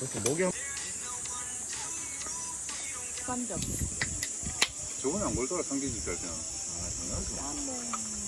저렇게 먹이 한 쌈장 저번에 안 걸더라 삼계집 갈 때는 아 장난 좀. 아, 네.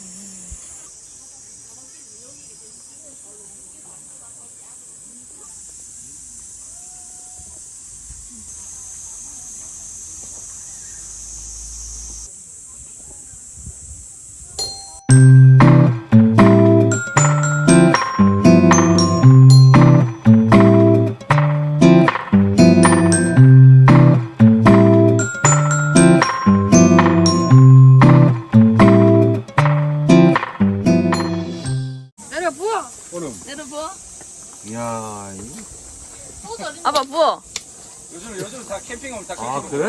그래?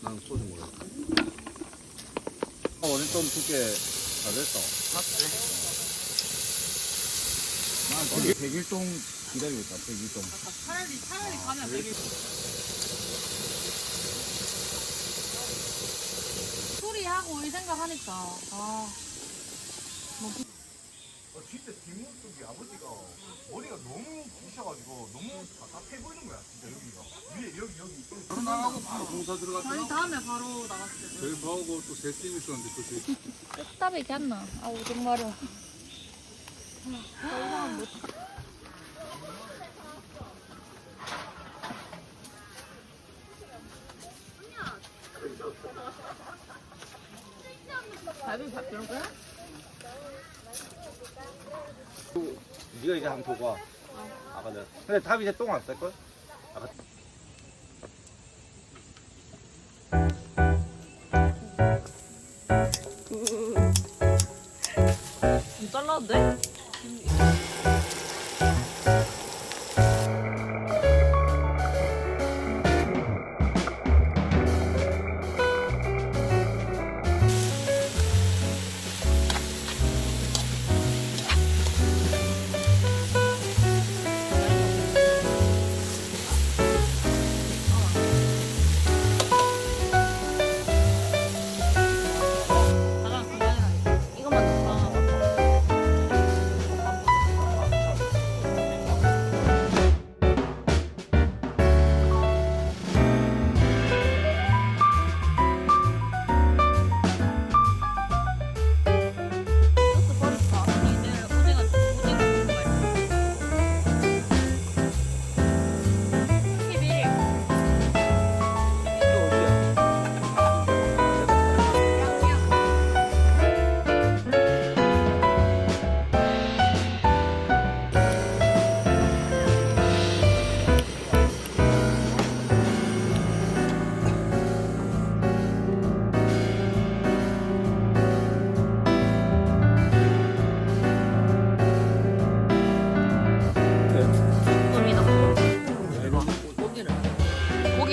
난 소주 먹어. 오늘 좀 두께 잘 됐어. 난 지금 백일동 기다리고 있다. 백일동. 차라리 차라리 가면 되게. 소리하고 이 생각하니까 아 어, 뒷모습이 아버지가 머리가 너무 부셔가지고 너무 답답해 보이는 거야, 진짜 여기가. 위에, 여기, 여기. 바로 나가고 바로 공사 들어갔다. 저희 다음에 바로 나갔어요. 저희 봐오고 또 세팅 있었는데 또 저희 끝답이 겠나? 아우 정말요. 밥을 밥 주는 거야? 네가 이제 한번 보고 와. 아까 내가. 근데 답이 이제 똥 안 쌀걸? 아까. 좀 잘라도 돼?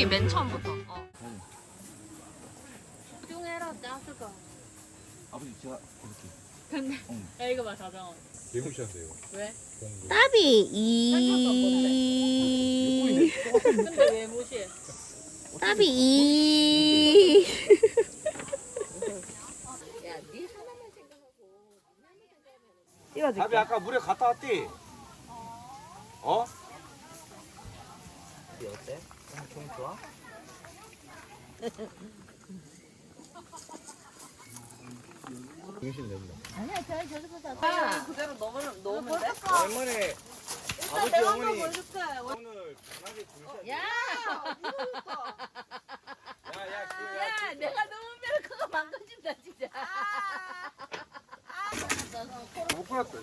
맨 처음부터 어. 중해라 짜스가 아버지, 제가 근데 야 이거 봐 자정원 개무시한대요. 왜? 따비 이 근데 왜 무시해? 따비 이 답이 아까 물에 갔다 왔디? 어? 어때? 좀 좋아? 정신 낸다. 아, 그대로 넣으면 넣으면 돼? 얼마에 아버지 어머니 오늘 편하게 주무셔야 야! 야 야 그 야, 내가 넣으면 그거 망가진다 진짜. 못 끊었다.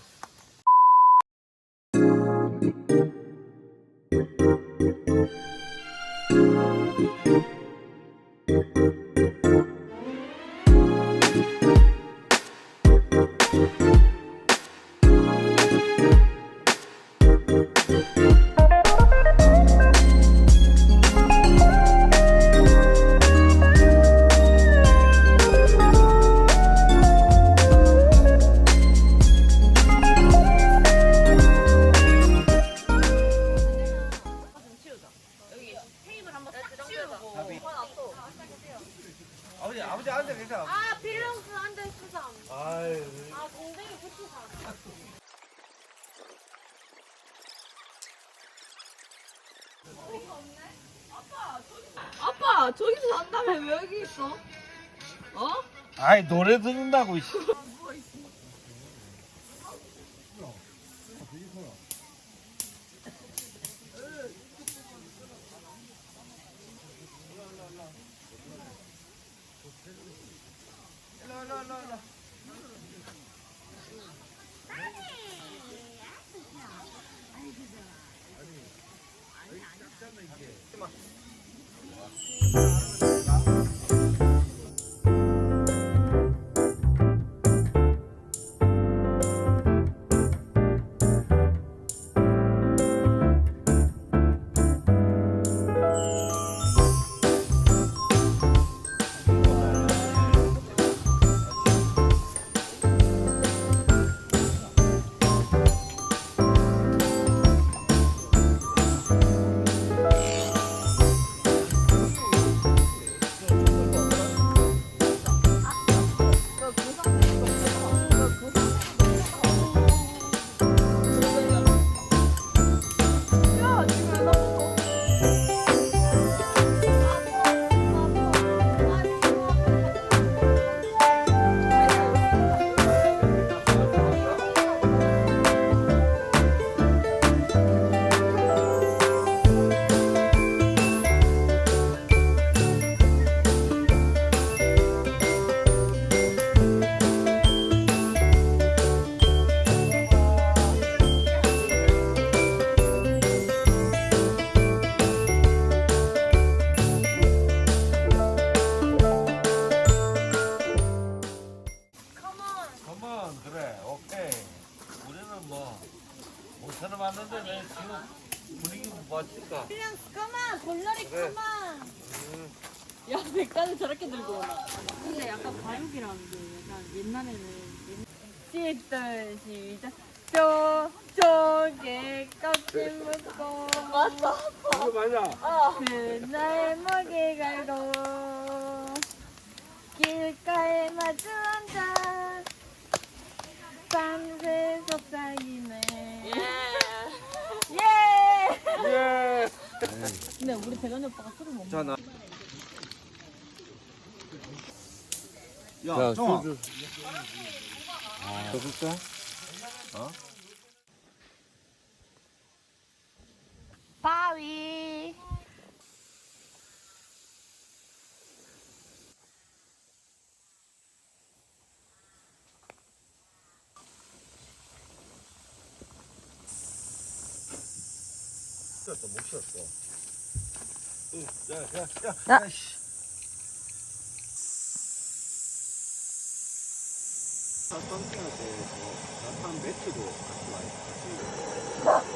저기서 산다며 왜 여기 있어? 어? 아이 노래 듣는다고 이씨. 못하는 맞는데 내 지금 분위기 못 맞출까? 그냥 그만 골라리 그래. 그만. 야 백단을 저렇게 들고 오나? 근데 약간 과육이라는 게 약간 옛날에는 시들 시작 저 저게 껍질 먹고 맞다. 이거 맞아. 그날 먹이 갈고 길가에 마주 앉아 밤새 속삭이네 예! 예 근데 우리 대건이 오빠가 술을 못 먹어 자, 나. 야, 정아 더 줄까? 바위. 쉬었어 못 쉬었어 야야야 야. 야, 씨. 펌핑할 때 나타난 매트도 같이 많이 같이